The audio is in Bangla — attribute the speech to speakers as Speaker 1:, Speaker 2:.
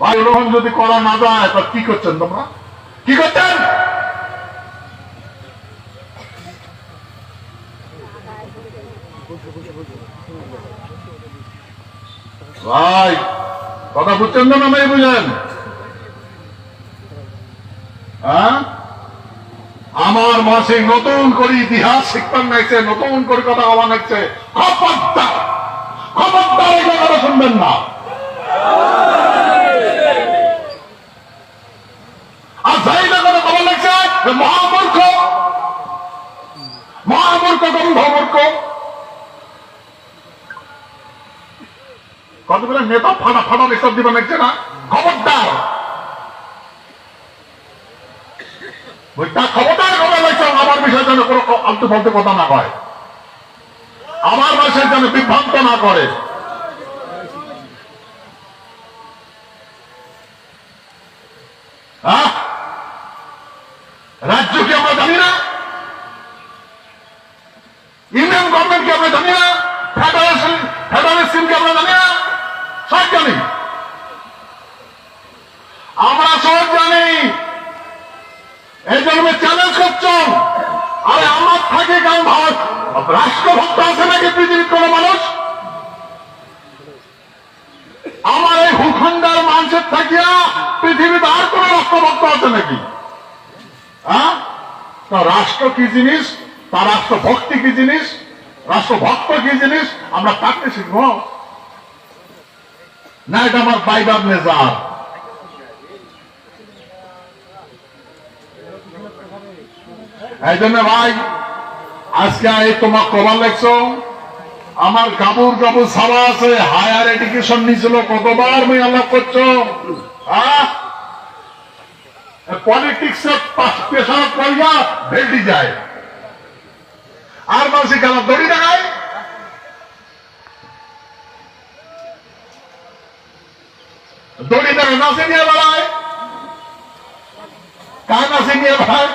Speaker 1: ভাই গ্রহণ যদি করা না যায়, তা কি করছেন তোমরা? কি করছেন? ভাই, কথা বুঝছেন না নাই বুঝেন হ্যাঁ? আমার মাসে নতুন করে ইতিহাস শিখতাম নাইছে নতুন করে কথা হওয়া নাইছে খবরদার খবরদার এই কথা শুনবেন না আর যাই না কথা বলা লাগছে মহামূর্খ মহামূর্খ গন্ধ মূর্খ কতগুলো নেতা ফাটা ফাটা এসব দিবেন লাগছে না? খবরদার। খবরদার কথা লাগছে আমার বিষয়ে যেন কোনো আলতু ফালতু কথা না হয় আমার বিষয়ে যেন বিভ্রান্ত না করে। আমরা জানি না? ইন্ডিয়ান গভর্নমেন্ট কি আমরা জানি না? ফেডারেশন ফেডারেশন কি আমরা জানি না? সব জানি আমরা সব জানি। এই জন্য চ্যালেঞ্জ করছ আরে আমার থাকে কেন ভারত। রাষ্ট্রভক্ত আছে নাকি পৃথিবীর কোন মানুষ? আমার এই ভূখণ্ডের মানুষের থাকিয়া পৃথিবীতে আর কোন রাষ্ট্রভক্ত আছে নাকি? হ্যাঁ? তা রাষ্ট্র কি জিনিস? তার রাষ্ট্র ভক্তি কি জিনিস? রাষ্ট্রভক্ত কি জিনিস? আমরা তাকে শিখব। না, এটা আমার বাইবার নেজার। এই জন্য ভাই, আজকে এই তোমার কবার লেখছো আমার গাবুর গাবুর সারা আছে হায়ার এডুকেশন নিয়েছিল, কতবার মুই আলাপ করছ? হ্যাঁ পলিটিক্স পেশার পড়িয়া ভেল্টি যায়। আর মানুষ কেন দড়ি দেখায় দড়ি দেখা নাচে নিয়ে বেড়ায়। কার নাচে নিয়ে বেড়ায়।